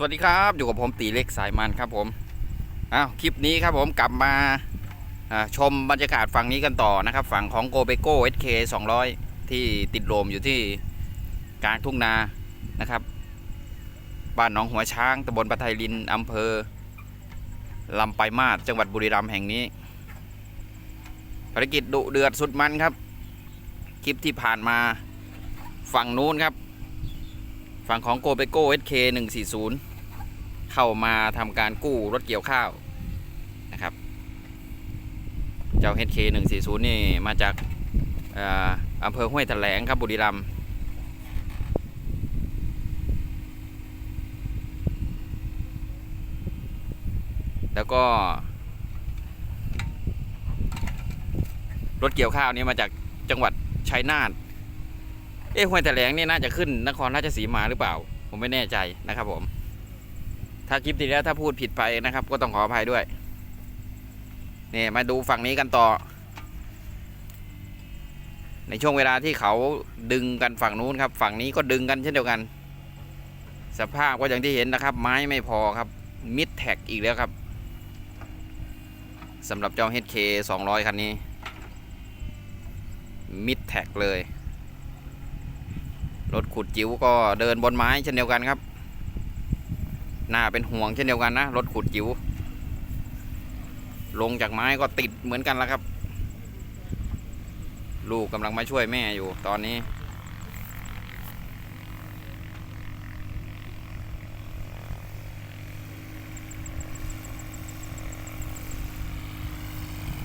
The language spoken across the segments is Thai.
สวัสดีครับอยู่กับผมตีเล็กสายมันครับผมอ้าวคลิปนี้ครับผมกลับมาชมบรรยากาศฝั่งนี้กันต่อนะครับ ฝั่งของโกเบโก้ SK 200ที่ติดโลมอยู่ที่กลางทุ่งนานะครับ บ้านหนองหัวช้างตำบลปะไทยลินอำเภอลำปายมาศจังหวัดบุรีรัมย์แห่งนี้ภารกิจดุเดือดสุดมันครับ คลิปที่ผ่านมาฝั่งนู้นครับ ฝั่งของโกเบโก้ SK 140เเข้ามาทำการกู้รถเกี่ยวข้าวนะครับ เจ้า HK 140 นี่มาจากอำเภอห้วยแถลงครับบุรีรัมย์แล้วก็ รถเกี่ยวข้าวนี้มาจากจังหวัดชัยนาทเอ้ห้วยแถลงนี่น่าจะขึ้นนครราชสีมาหรือเปล่า ผมไม่แน่ใจนะครับผม ถ้าคลิปที่แล้วถ้าพูดผิดไปนะครับ ก็ต้องขออภัยด้วยนี่มาดูฝั่งนี้กันต่อ ในช่วงเวลาที่เขาดึงกันฝั่งนู้นครับ ฝั่งนี้ก็ดึงกันเช่นเดียวกัน สภาพก็อย่างที่เห็นนะครับ ไม้ไม่พอครับมิดแท็กอีกแล้วครับสำหรับเจ้า HK 200 คันนี้ มิดแท็กเลย รถขุดจิ๋วก็เดินบนไม้เช่นเดียวกันครับ น้าเป็นห่วงเช่นเดียวกันนะ รถขุดจิ๋วลงจากไม้ก็ติดเหมือนกันแล้วครับ ลูกกำลังมาช่วยแม่อยู่ตอนนี้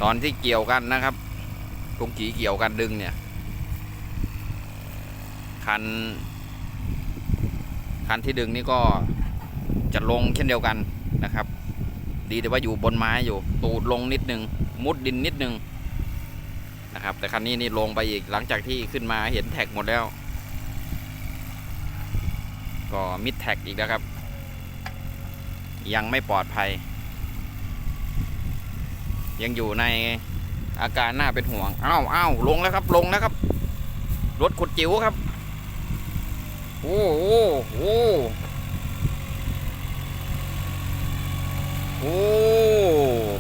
ตอนที่เกี่ยวกันนะครับตรงกีเกี่ยวกันดึงเนี่ย คัน คันที่ดึงนี่ก็ จะลงเช่นเดียวกันนะครับ ดีแต่ว่าอยู่บนไม้อยู่ตูดลงนิดนึง มุดดินนิดนึงนะครับ แต่คันนี้นี่ลงไปอีกหลังจากที่ขึ้นมาเห็นแท็กหมดแล้ว ก็มิดแท็กอีกแล้วครับ ยังไม่ปลอดภัย ยังอยู่ในอาการน่าเป็นห่วงอ้าวอ้าวลงแล้วครับ ลงแล้วครับ รถขุดจิ๋วครับ โอ้โหโอ้ โห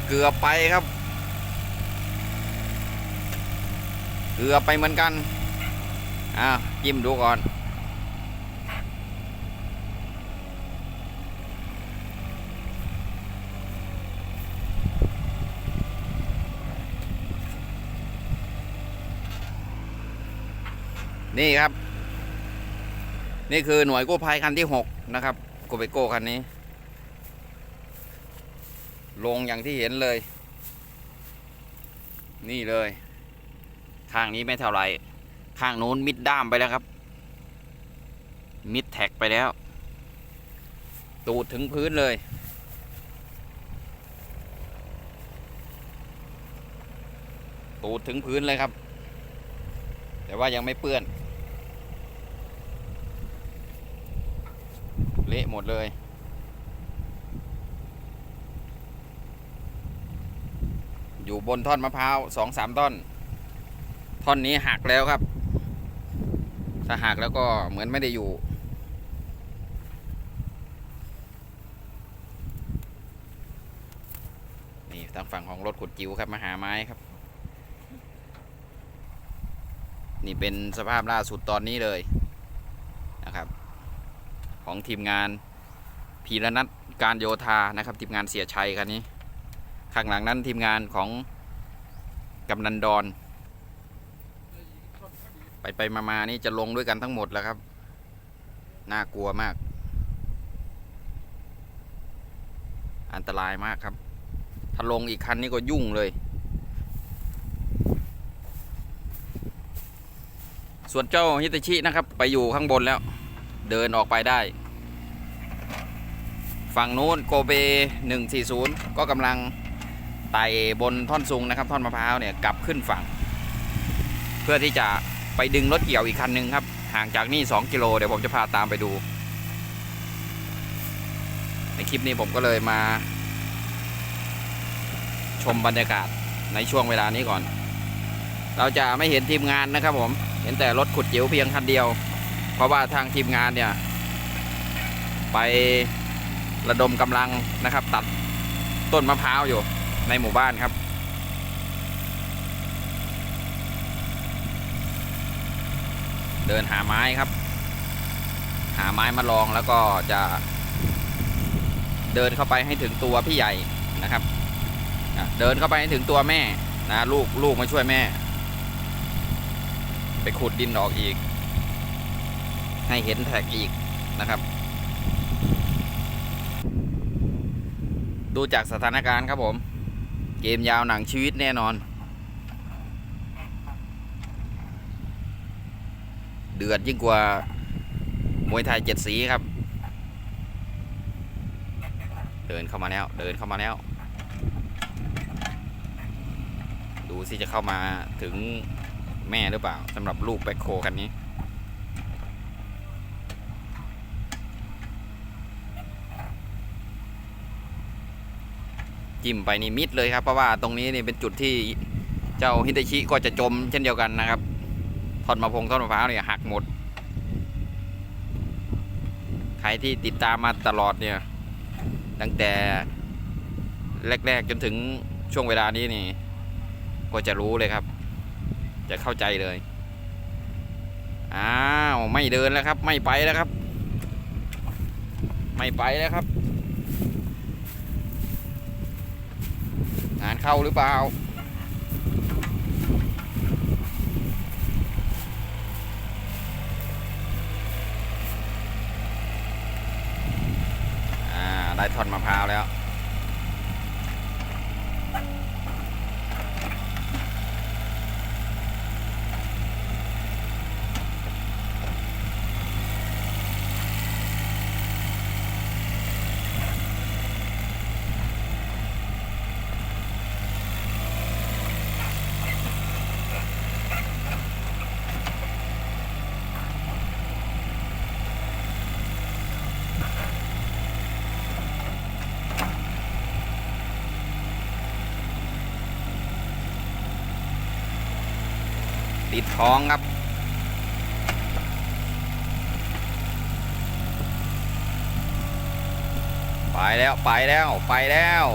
เกือบไปครับ เกือบไปเหมือนกันอะจิ้มดูก่อน นี่ครับ นี่คือหน่วยกู้ภัยคันที่หกนะครับโกเบโก้คันนี้ ลงอย่างที่เห็นเลย นี่เลย ข้างนี้ไม่เท่าไรข้างนู้นมิดด้ามไปแล้วครับ มิดแท็กไปแล้ว ตูดถึงพื้นเลย ตูดถึงพื้นเลยครับ แต่ว่ายังไม่เปื้อน เละหมดเลย อยู่บนท่อนมะพร้าวสองสามต้นท่อนนี้หักแล้วครับ ถ้าหักแล้วก็เหมือนไม่ได้อยู่ นี่ทางฝั่งของรถขุดจิ๋วครับมาหาไม้ครับ นี่เป็นสภาพล่าสุดตอนนี้เลยนะครับ ของทีมงานพีรนัทการโยธานะครับทีมงานเสียชัยคันนี้ ข้างหลังนั้นทีมงานของกำนันดอน ไปไปมามานี่จะลงด้วยกันทั้งหมดแล้วครับ น่ากลัวมาก อันตรายมากครับ ถ้าลงอีกคันนี้ก็ยุ่งเลย ส่วนเจ้าฮิตาชินะครับ ไปอยู่ข้างบนแล้ว เดินออกไปได้ ฝั่งนู้นโกเบ 140 ก็กำลัง ไต่บนท่อนซุงนะครับ ท่อนมะพร้าวเนี่ยกลับขึ้นฝั่ง เพื่อที่จะไปดึงรถเกี่ยวอีกคันหนึ่งครับ ห่างจากนี่ 2 กิโล เดี๋ยวผมจะพาตามไปดู ในคลิปนี้ผมก็เลยมา ชมบรรยากาศในช่วงเวลานี้ก่อน เราจะไม่เห็นทีมงานนะครับผมเห็นแต่รถขุดจิ๋วเพียงคันเดียว เพราะว่าทางทีมงานเนี่ย ไประดมกำลังนะครับ ตัดต้นมะพร้าวอยู่ ในหมู่บ้านครับ เดินหาไม้ครับ หาไม้มาลองแล้วก็จะ เดินเข้าไปให้ถึงตัวพี่ใหญ่นะครับ เดินเข้าไปให้ถึงตัวแม่นะลูกลูกมาช่วยแม่ ไปขุดดินออกอีก ให้เห็นแท็กอีกนะครับ ดูจากสถานการณ์ครับผม เกมยาวหนังชีวิตแน่นอน เดือดยิ่งกว่ามวยไทยเจ็ดสีครับ เดินเข้ามาแล้ว เดินเข้ามาแล้ว ดูสิจะเข้ามาถึงแม่หรือเปล่าสำหรับลูกแบ็คโคคันนี้ จิ้มไปนี่มิดเลยครับเพราะว่าตรงนี้นี่เป็นจุดที่เจ้าฮิตาชิก็จะจมเช่นเดียวกันนะครับทอดมะพงทอดมะพร้าวเนี่ยหักหมด ใครที่ติดตามมาตลอดเนี่ย ตั้งแต่แรก ๆ จนถึงช่วงเวลานี้นี่ ก็จะรู้เลยครับ จะเข้าใจเลย อ้าว ไม่เดินแล้วครับ ไม่ไปแล้วครับ ไม่ไปแล้วครับ งานเข้าหรือเปล่าอ่า ได้ท่อนมะพร้าวแล้ว ติดท้องครับ ไปแล้วไปแล้วไปแล้ว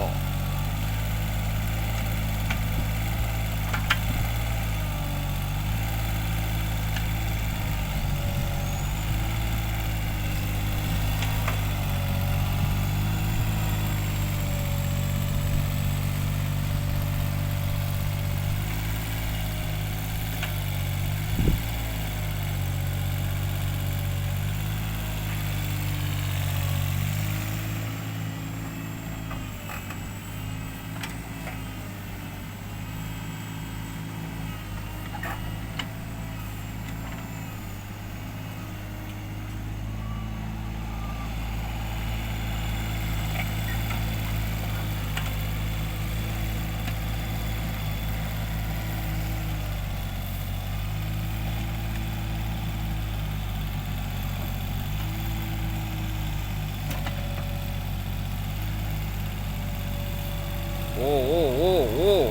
โอ้โอ้โอ้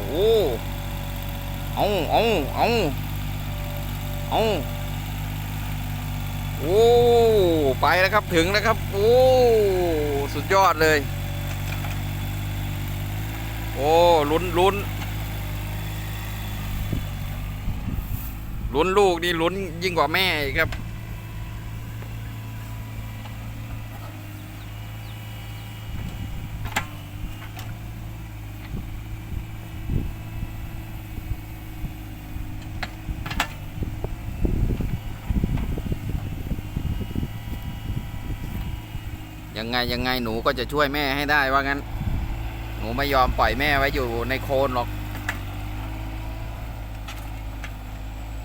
โอ้โอ้ เอาเอาเอาโอ้ไปแล้วครับถึงแล้วครับ โอ้สุดยอดเลย โอ้ลุ้นลุ้นลุ้นลูกนี่ลุ้นยิ่งกว่าแม่อีกครับ ยังไงยังไงหนูก็จะช่วยแม่ให้ได้ว่างั้น หนูไม่ยอมปล่อยแม่ไว้อยู่ในโคลนหรอก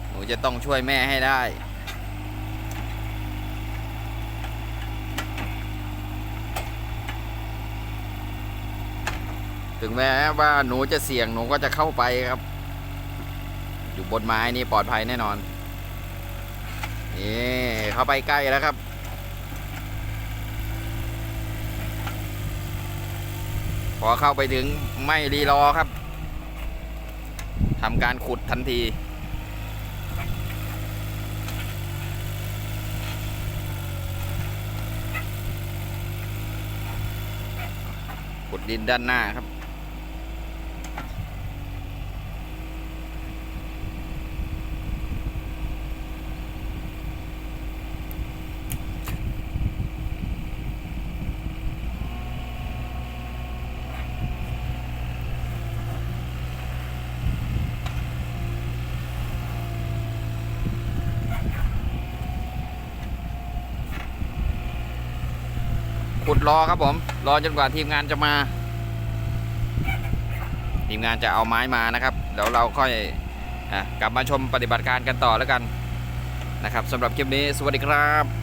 หนูจะต้องช่วยแม่ให้ได้ถึงแม้ว่าหนูจะเสี่ยงหนูก็จะเข้าไปครับ อยู่บนไม้นี่ปลอดภัยแน่นอน นี่เข้าไปใกล้แล้วครับ พอเข้าไปถึงไม่รีรอครับทำการขุดทันที ขุดดินด้านหน้าครับ รอครับผม รอจนกว่าทีมงานจะมา ทีมงานจะเอาไม้มานะครับเดี๋ยวเราค่อยอกลับมาชมปฏิบัติการกันต่อแล้วกันนะครับสำหรับคลิปนี้สวัสดีครับ